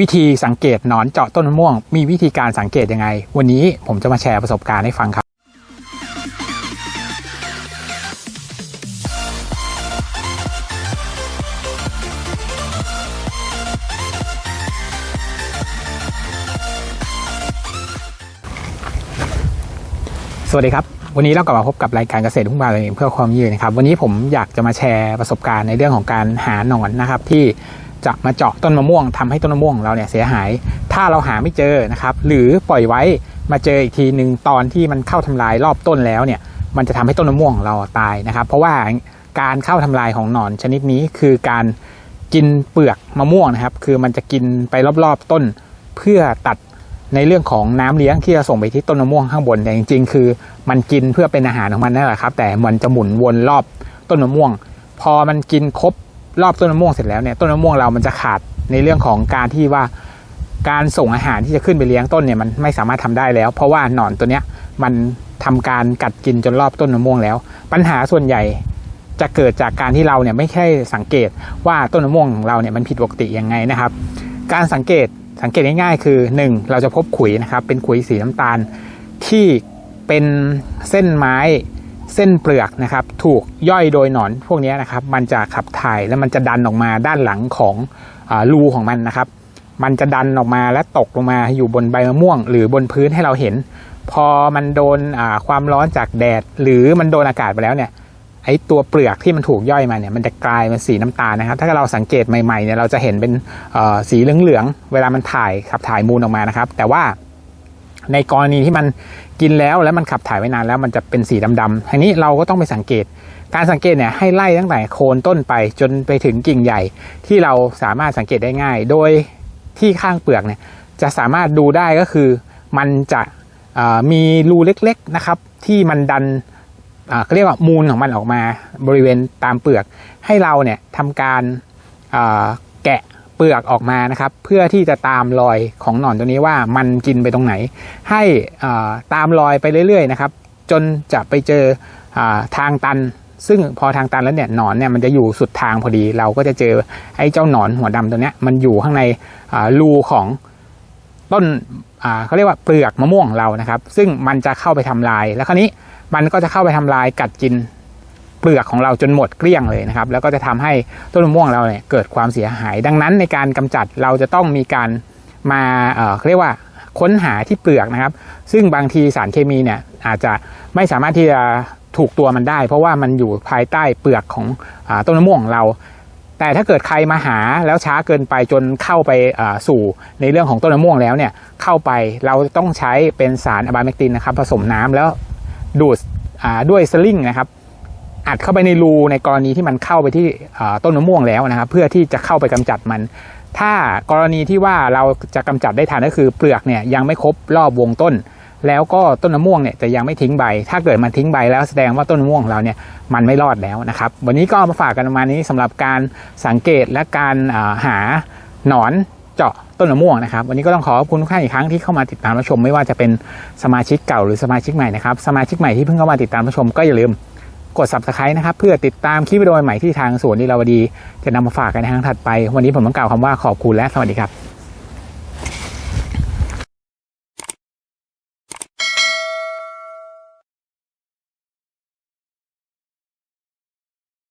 วิธีสังเกตหนอนเจาะต้นมะม่วง มีวิธีการสังเกตยังไง วันนี้ผมจะมาแชร์ประสบการณ์ให้ฟังครับ สวัสดีครับ วันนี้เรากลับมาพบกับรายการเกษตรทุ่งบาเลยเพื่อความยืนนะครับ วันนี้ผมอยากจะมาแชร์ประสบการณ์ในเรื่องของการหาหนอนนะครับที่ จะมาเจาะต้นมะม่วงทำให้ต้นมะม่วงของเราเนี่ยเสียหาย ถ้าเราหาไม่เจอนะครับหรือปล่อยไว้มาเจออีกทีหนึ่งตอนที่มันเข้าทำลายรอบต้นแล้วเนี่ยมันจะทำให้ต้นมะม่วงเราตายนะครับ เพราะว่าการเข้าทำลายของหนอนชนิดนี้คือการกินเปลือกมะม่วงนะครับ คือมันจะกินไปรอบๆต้น เพื่อตัดในเรื่องของน้ำเลี้ยงที่จะส่งไปที่ต้นมะม่วงข้างบนแต่จริง ๆ คือมันกินเพื่อเป็นอาหารของมันนั่นแหละครับ แต่มันจะหมุนวนรอบต้นมะม่วง พอมันกินครบ รอบต้นมะม่วงเสร็จแล้วเนี่ยต้นมะม่วงเรามันจะขาดในเรื่องของการที่ว่าการส่งอาหารที่จะขึ้นไปเลี้ยงต้นเนี่ยมันไม่สามารถทำได้แล้ว เพราะว่าหนอนตัวเนี้ยมันทำการกัดกินจนรอบต้นมะม่วงแล้ว ปัญหาส่วนใหญ่จะเกิดจากการที่เราเนี่ยไม่ใช่สังเกตว่าต้นมะม่วงของเราเนี่ยมันผิดปกติยังไงนะครับ การสังเกตสังเกตง่ายๆ คือ 1. เราจะพบขุยนะครับเป็นขุยสีน้ำตาลที่เป็นเส้นไม้ เส้นเปลือกนะครับถูกย่อยโดยหนอนพวกนี้นะครับมันจะขับถ่ายแล้วมันจะดันออกมาด้านหลังของอรูของมันนะครับ มันจะดันออกมาและตกลงมาอยู่บนใบมะม่วง หรือบนพื้นให้เราเห็น พอมันโดนความร้อนจากแดด หรือมันโดนอากาศไปแล้วเนี่ยไอตัวเปลือกที่มันถูกย่อยมาเนี่ยมันจะกลายเป็นสีน้ำตาลนะครับ ถ้าเราสังเกตใหม่ๆเนี่ยเราจะเห็นเป็นสีเหลืองๆเวลามันถ่ายขับถ่ายมูลออกมานะครับ แต่ว่าในกรณีที่มัน กินแล้วแล้วมันขับถ่ายไว้นานแล้วมันจะเป็นสีดำๆทีนี้เราก็ต้องไปสังเกต การสังเกตเนี่ยให้ไล่ตั้งแต่โคนต้นไปจนไปถึงกิ่งใหญ่ ที่เราสามารถสังเกตได้ง่าย โดยที่ข้างเปลือกเนี่ยจะสามารถดูได้ก็คือมันจะมีรูเล็กๆนะครับ ที่มันดันเขาเรียกว่ามูลของมันออกมาบริเวณตามเปลือก ให้เราเนี่ยทำการแกะ เปลือกออกมานะครับ เพื่อที่จะตามรอยของหนอนตัวนี้ว่ามันกินไปตรงไหน ให้ตามรอยไปเรื่อยๆนะครับ จนจะไปเจออทางตัน ซึ่งพอทางตันแล้วเนี่ยหนอนเนี่ยมันจะอยู่สุดทางพอดี เราก็จะเจอไอ้เจ้าหนอนหัวดำตัวเนี้ยมันอยู่ข้างในรูของต้นเขาเรียกว่าเปลือกมะม่วงเรานะครับ ซึ่งมันจะเข้าไปทำลายแล้วคราวนี้มันก็จะเข้าไปทำลายกัดกิน เปลือกของเราจนหมดเกลี้ยงเลยนะครับ แล้วก็จะทำให้ต้นมะม่วงเราเนี่ยเกิดความเสียหาย ดังนั้นในการกำจัดเราจะต้องมีการมาเออเรียกว่าค้นหาที่เปลือกนะครับ ซึ่งบางทีสารเคมีเนี่ยอาจจะไม่สามารถที่จะถูกตัวมันได้ เพราะว่ามันอยู่ภายใต้เปลือกของอต้นมะม่วงของเรา แต่ถ้าเกิดใครมาหาแล้วช้าเกินไปจนเข้าไปสู่ในเรื่องของต้นมะม่วงแล้วเนี่ยเข้าไปเราต้องใช้เป็นสารอะบาเมกตินนะครับผสมน้ำแล้วดูดด้วยสลิงนะครับ อัดเข้าไปในรูในกรณีที่มันเข้าไปที่ต้นมะม่วงแล้วนะครับเพื่อที่จะเข้าไปกำจัดมัน ถ้ากรณีที่ว่าเราจะกำจัดได้ทันก็คือเปลือกเนี่ยยังไม่ครบรอบวงต้น แล้วก็ต้นมะม่วงเนี่ยจะยังไม่ทิ้งใบ ถ้าเกิดมันทิ้งใบแล้วแสดงว่าต้นมะม่วงเราเนี่ยมันไม่รอดแล้วนะครับ วันนี้ก็มาฝากกันประมาณนี้สำหรับการสังเกตและการหาหนอนเจาะต้นมะม่วงนะครับ วันนี้ก็ต้องขอขอบคุณทุกท่านอีกครั้งที่เข้ามาติดตามรับชม ไม่ว่าจะเป็นสมาชิกเก่าหรือสมาชิกใหม่นะครับ สมาชิกใหม่ที่เพิ่งเข้ามาติดตามรับชมก็อย่าลืม กด subscribe นะครับ เพื่อติดตามคลิปวิดีโอใหม่ที่ทางสวนลีลาวดี จะนำมาฝากกันในครั้งถัดไป วันนี้ผมต้องกล่าวคำว่าขอบคุณและสวัสดีครับ